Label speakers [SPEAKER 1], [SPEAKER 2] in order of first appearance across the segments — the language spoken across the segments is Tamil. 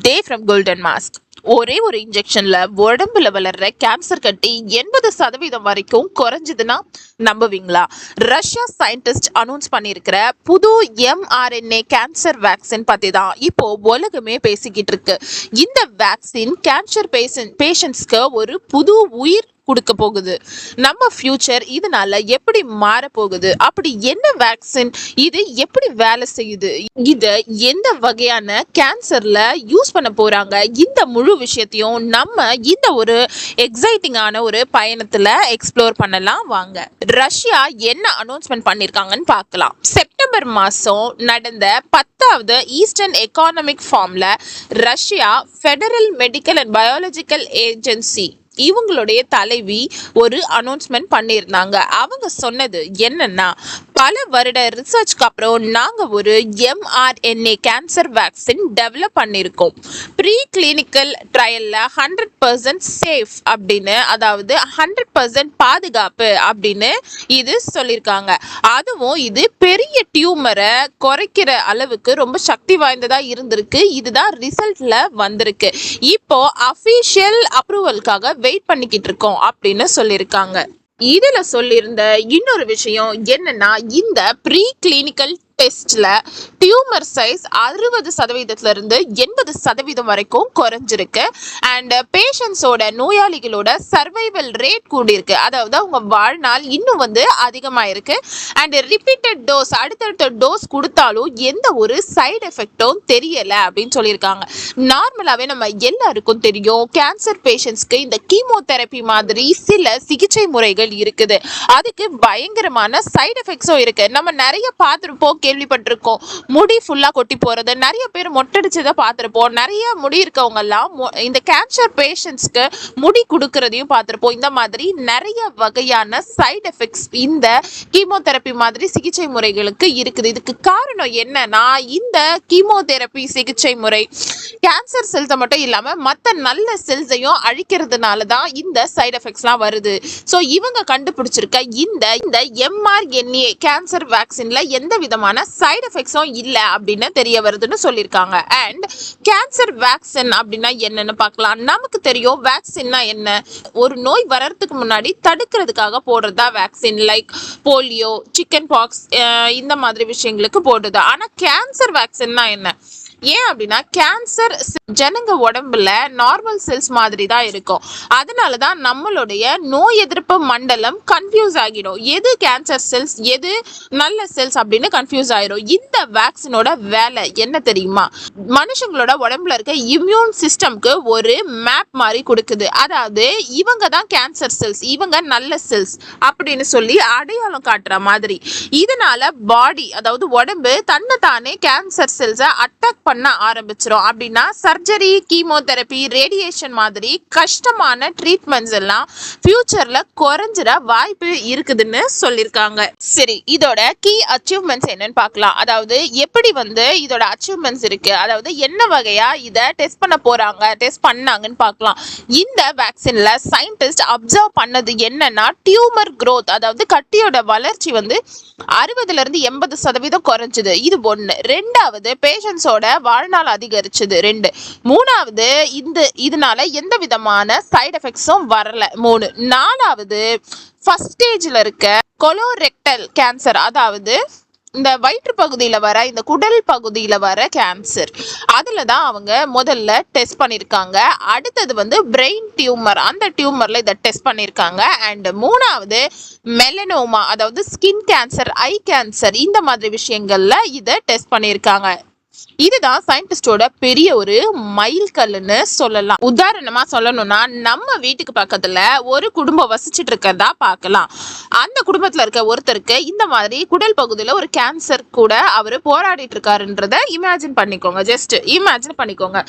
[SPEAKER 1] டே ஃப்ரம் கோல்டன் மாஸ்க் ஒரே ஒரு இன்ஜெக்ஷன்ல உடம்புல வளர்ற கேன்சர் கட்டி எண்பது சதவீதம் வரைக்கும் குறைஞ்சதுன்னா நம்புவீங்களா? ரஷ்யா சயின்டிஸ்ட் அனௌன்ஸ் பண்ணியிருக்கிற புது எம்ஆர்என்ஏ கேன்சர் வேக்சின் பத்தி தான் இப்போ உலகமே பேசிக்கிட்டு இருக்கு. இந்த வேக்சின் கேன்சர் பேஷன் பேஷண்ட்ஸ்க்கு ஒரு புது உயிர் கொடுக்க போகுது. நம்ம ஃபியூச்சர் இதனால எப்படி மாற போகுது அப்படி என்ன வேக்சின் இது எப்படி வேலை செய்யுது? இது எந்த வகையான கேன்சர்ல யூஸ் பண்ண போறாங்க? இந்த முழு விஷயத்தையும் நம்ம இந்த ஒரு எக்ஸைட்டிங்கான ஒரு பயணத்துல எக்ஸ்ப்ளோர் பண்ணலாம். வாங்க. ரஷ்யா என்ன அனௌன்ஸ்மெண்ட் பண்ணிருக்காங்கன்னு பார்க்கலாம். செப்டம்பர் மாசம் நடந்த பத்தாவது ஈஸ்டர்ன் எக்கானமிக் ஃபார்ம்ல Russia federal medical and biological agency இவங்களுடைய தலைவி ஒரு அனௌன்ஸ்மெண்ட் பண்ணியிருந்தாங்க. அவங்க சொன்னது என்னன்னா பல வருட ரிசர்ச்க்கு அப்புறம் நாங்கள் ஒரு எம்ஆர்என்ஏ கேன்சர் வேக்சின் டெவலப் பண்ணியிருக்கோம். ப்ரீ கிளினிக்கல் ட்ரையலில் ஹண்ட்ரட் பர்சன்ட் சேஃப் அப்படின்னு அதாவது ஹண்ட்ரட் பர்சன்ட் பாதுகாப்பு அப்படின்னு இது சொல்லியிருக்காங்க. அதுவும் இது பெரிய டியூமரை குறைக்கிற அளவுக்கு ரொம்ப சக்தி வாய்ந்ததாக இருந்திருக்கு. இதுதான் ரிசல்ட்டில் வந்திருக்கு. இப்போ அஃபீஷியல் அப்ரூவலுக்காக வெயிட் பண்ணிக்கிட்டு இருக்கோம் அப்படின்னு சொல்லியிருக்காங்க. இதுல சொல்லியிருந்த இன்னொரு விஷயம் என்னன்னா இந்த ப்ரீ கிளினிக்கல் டெஸ்ட்ல டியூமர் சைஸ் அறுபது சதவீதத்துல இருந்து எண்பது சதவீதம் வரைக்கும் குறைஞ்சிருக்கு. அண்ட் பேஷண்ட்ஸோட நோயாளிகளோட சர்வைவல் ரேட் கூடியிருக்கு. அதாவது அவங்க வாழ்நாள் இன்னும் வந்து அதிகமாயிருக்கு. அண்ட் ரிப்பீட்டட் டோஸ் அடுத்தடுத்த டோஸ் கொடுத்தாலும் எந்த ஒரு சைடு எஃபெக்டும் தெரியல அப்படின்னு சொல்லியிருக்காங்க. நார்மலாகவே நம்ம எல்லாருக்கும் தெரியும் கேன்சர் பேஷண்ட்ஸ்க்கு இந்த கீமோதெரப்பி மாதிரி சில சிகிச்சை முறைகள் இருக்குது. அதுக்கு பயங்கரமான சைடு எஃபெக்ட்ஸும் இருக்கு. நம்ம நிறைய பார்த்துருப்போம் கேள்விப்பட்டிருக்கோம். முடி ஃபுல்லாக கொட்டி போகிறது நிறைய பேர் மொட்டடிச்சதை பார்த்துருப்போம். நிறைய முடி இருக்கவங்கெல்லாம் இந்த கேன்சர் பேஷண்ட்ஸ்க்கு முடி கொடுக்கறதையும் பார்த்துருப்போம். இந்த மாதிரி நிறைய வகையான சைடு எஃபெக்ட்ஸ் இந்த கீமோதெரப்பி மாதிரி சிகிச்சை முறைகளுக்கு இருக்குது. இதுக்கு காரணம் என்னன்னா இந்த கீமோதெரப்பி சிகிச்சை முறை கேன்சர் செல்ஸை மட்டும் இல்லாமல் மற்ற நல்ல செல்ஸையும் அழிக்கிறதுனால தான் இந்த சைடு எஃபெக்ட்ஸ்லாம் வருது. ஸோ இவங்க கண்டுபிடிச்சிருக்க இந்த இந்த எம்ஆர்என்ஏ கேன்சர் வேக்சின்ல எந்த விதமான சைடு எஃபெக்ட்ஸும் இல்லை அப்படின்னு தெரிய வருதுன்னு சொல்லியிருக்காங்க. அண்ட் கேன்சர் வேக்சின் அப்படின்னா என்னன்னு பார்க்கலாம். நமக்கு தெரியும் வேக்சின்னா என்ன? ஒரு நோய் வர்றதுக்கு முன்னாடி தடுக்கிறதுக்காக போடுறதா vaccine like polio chicken pox இந்த மாதிரி விஷயங்களுக்கு போடுறது. ஆனால் கேன்சர் வேக்சின்னா என்ன? ஏன் அப்படின்னா கேன்சர் ஜனங்க உடம்புல நார்மல் செல்ஸ் மாதிரி தான் இருக்கும். அதனால தான் நம்மளுடைய நோய் எதிர்ப்பு மண்டலம் கன்ஃபியூஸ் ஆகிடும். எது கேன்சர் செல்ஸ் எது நல்ல செல்ஸ் அப்படின்னு கன்ஃபியூஸ் ஆயிடும் இந்த வேக்சினோட வேலை என்ன தெரியுமா? மனுஷங்களோட உடம்புல இருக்க இம்யூன் சிஸ்டம்க்கு ஒரு மேப் மாதிரி கொடுக்குது. அதாவது இவங்க தான் கேன்சர் செல்ஸ் இவங்க நல்ல செல்ஸ் அப்படின்னு சொல்லி அடையாளம் காட்டுற மாதிரி. இதனால பாடி அதாவது உடம்பு தன்னை தானே கேன்சர் செல்ஸை அட்டாக் பண்ண ஆரம்பிச்சிடும் அப்படின்னா சர்ஜரி கீமோதெரப்பி ரேடியேஷன் மாதிரி கஷ்டமான ட்ரீட்மெண்ட்ஸ் எல்லாம் ஃபியூச்சரில் குறைஞ்சிட வாய்ப்பு இருக்குதுன்னு சொல்லியிருக்காங்க. சரி இதோட கீ அச்சீவ்மெண்ட்ஸ் என்னன்னு பார்க்கலாம். அதாவது எப்படி வந்து இதோட அச்சீவ்மெண்ட்ஸ் இருக்கு? அதாவது என்ன வகையா இதை டெஸ்ட் பண்ண போறாங்க டெஸ்ட் பண்ணாங்கன்னு பார்க்கலாம். இந்த வேக்சின்ல சயின்டிஸ்ட் அப்சர்வ் பண்ணது என்னன்னா டியூமர் க்ரோத் அதாவது கட்டியோட வளர்ச்சி வந்து அறுபதுல இருந்து எண்பது சதவீதம் குறைஞ்சது. இது ஒன்று ரெண்டாவது பேஷண்ட்ஸோட வாழ்நாள் அதிகரிச்சது ரெண்டு. மூணாவது இந்த இதனால எந்த விதமான சைடு எஃபெக்ட்ஸும் வரல. மூணு. நாலாவது ஃபர்ஸ்ட் ஸ்டேஜில் இருக்க கொலோரெக்டல் கேன்சர் அதாவது இந்த வயிற்று பகுதியில் வர இந்த குடல் பகுதியில் வர கேன்சர் அதில் தான் அவங்க முதல்ல டெஸ்ட் பண்ணியிருக்காங்க அடுத்தது வந்து பிரெயின் டியூமர் அந்த டியூமரில் இதை டெஸ்ட் பண்ணியிருக்காங்க அண்ட் மூணாவது மெலனோமா அதாவது ஸ்கின் கேன்சர் ஐ கேன்சர் இந்த மாதிரி விஷயங்களில் இதை டெஸ்ட் பண்ணியிருக்காங்க இதுதான் சயின்டிஸ்டோட பெரிய ஒரு மைல்கல்லுன்னு சொல்லலாம். உதாரணமா சொல்லணும்னா நம்ம வீட்டுக்கு பக்கத்துல ஒரு குடும்பம் வசிச்சுட்டு இருக்கிறதா பார்க்கலாம். அந்த குடும்பத்துல இருக்க ஒருத்தருக்கு இந்த மாதிரி குடல் பகுதியில ஒரு கேன்சர் கூட அவர் போராடிட்டு இருக்காருன்றத இமேஜின் பண்ணிக்கோங்க. ஜஸ்ட் இமேஜின் பண்ணிக்கோங்க.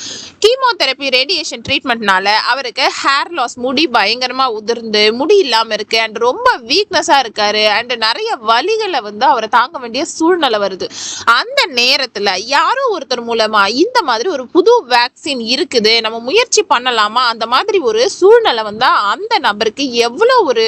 [SPEAKER 1] கீமோதெரப்பி ரேடியேஷன் ட்ரீட்மெண்ட்னால அவருக்கு ஹேர் லாஸ் முடி பயங்கரமா உதிர்ந்து முடி இல்லாம இருக்கு அண்ட் ரொம்ப வீக்னஸா இருக்காரு அண்ட் நிறைய வழிகளை வந்து அவரை தாங்க வேண்டிய சூழ்நிலை வருது. அந்த நேரத்துல யாரும் யாரோ ஒருத்தர் மூலமா இந்த மாதிரி ஒரு புது வேக்சின் இருக்குது நம்ம முயற்சி பண்ணலாமா? அந்த மாதிரி ஒரு சூழ்நிலை வந்தா அந்த நபருக்கு எவ்வளோ ஒரு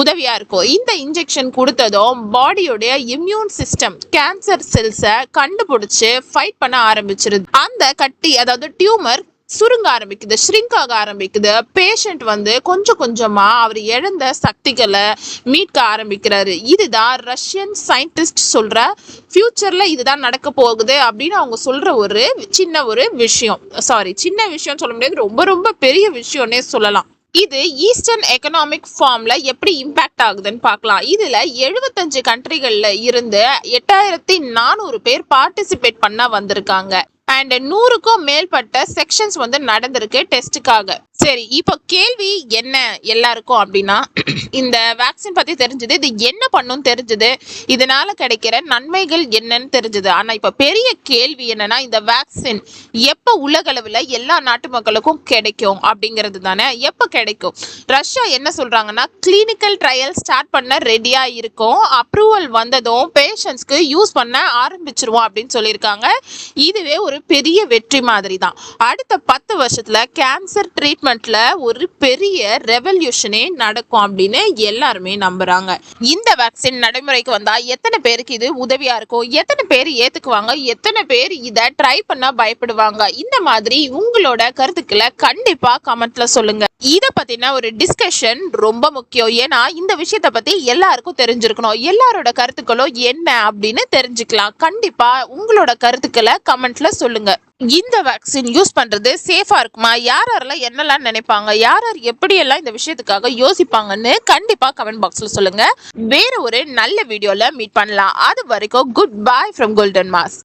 [SPEAKER 1] உதவியா இருக்கும் இந்த இன்ஜெக்ஷன் கொடுத்ததும் பாடியோடைய இம்யூன் சிஸ்டம் கேன்சர் செல்ஸை கண்டுபிடிச்சு ஃபைட் பண்ண ஆரம்பிச்சிருது. அந்த கட்டி அதாவது டியூமர் சுருங்க ஆரம்பிக்குது ஷ்ரிங்க் ஆக ஆரம்பிக்குது. பேஷண்ட் வந்து கொஞ்சம் கொஞ்சமா அவர் இழந்த சக்திகளை மீட்க ஆரம்பிக்கிறாரு. இதுதான் ரஷ்யன் சயின்டிஸ்ட் சொல்ற ஃபியூச்சர்ல இதுதான் நடக்க போகுது அப்படின்னு அவங்க சொல்ற ஒரு சின்ன ஒரு விஷயம். சாரி சின்ன விஷயம் சொல்ல முடியாது ரொம்ப ரொம்ப பெரிய விஷயம்னே சொல்லலாம். இது ஈஸ்டர்ன் எக்கனாமிக் ஃபார்ம்ல எப்படி இம்பாக்ட் ஆகுதுன்னு பார்க்கலாம். இதுல எழுபத்தஞ்சு கண்ட்ரிகள்ல இருந்து எட்டாயிரத்தி நானூறு பேர் பார்ட்டிசிபேட் பண்ண வந்திருக்காங்க. அண்ட் நூறுக்கும் மேற்பட்ட செக்ஷன்ஸ் வந்து நடந்திருக்கு டெஸ்ட்டுக்காக சரி இப்போ கேள்வி என்ன எல்லாருக்கும் அப்படின்னா இந்த வேக்சின் பத்தி தெரிஞ்சது இது என்ன பண்ணும் தெரிஞ்சது இதனால கிடைக்கிற நன்மைகள் என்னன்னு தெரிஞ்சது. ஆனா இப்ப பெரிய கேள்வி என்னன்னா இந்த வேக்சின் எப்ப உலகளவில் எல்லா நாட்டு மக்களுக்கும் கிடைக்கும் அப்படிங்கிறது தானே? எப்ப கிடைக்கும்? ரஷ்யா என்ன சொல்றாங்கன்னா கிளினிக்கல் ட்ரையல் ஸ்டார்ட் பண்ண ரெடியா இருக்கும். அப்ரூவல் வந்ததும் பேஷண்ட்ஸ்க்கு யூஸ் பண்ண ஆரம்பிச்சிருவோம் அப்படின்னு சொல்லியிருக்காங்க. இதுவே ஒரு பெரிய வெற்றி மாதிரி தான் அடுத்த பத்து வருஷத்துல கேன்சர் ட்ரீட்மெண்ட் மூமெண்ட்ல ஒரு பெரிய ரெவல்யூஷனே நடக்கும் அப்படின்னு எல்லாருமே நம்புறாங்க. இந்த வேக்சின் நடைமுறைக்கு வந்தா எத்தனை பேருக்கு இது உதவியா இருக்கும்? எத்தனை பேர் ஏத்துக்குவாங்க? எத்தனை பேர் இதை ட்ரை பண்ண பயப்படுவாங்க? இந்த மாதிரி உங்களோட கருத்துக்களை கண்டிப்பா கமெண்ட்ல சொல்லுங்க. இத பத்தின ஒரு டிஸ்கஷன் ரொம்ப முக்கியம். ஏன்னா இந்த விஷயத்த பத்தி எல்லாருக்கும் தெரிஞ்சிருக்கணும். எல்லாரோட கருத்துக்களும் என்ன அப்படின்னு தெரிஞ்சுக்கலாம். கண்டிப்பா உங்களோட கருத்துக்களை கமெண்ட்ல சொல்லுங்க. இந்த வேக்சின் யூஸ் பண்ணுறது சேஃபாக இருக்குமா? யார் யாரெல்லாம் என்னெல்லாம் நினைப்பாங்க? யார் யார் எப்படியெல்லாம் இந்த விஷயத்துக்காக யோசிப்பாங்கன்னு கண்டிப்பாக கமெண்ட் பாக்ஸில் சொல்லுங்க. வேறு ஒரு நல்ல வீடியோவில் மீட் பண்ணலாம். அது வரைக்கும் good bye from Golden Mass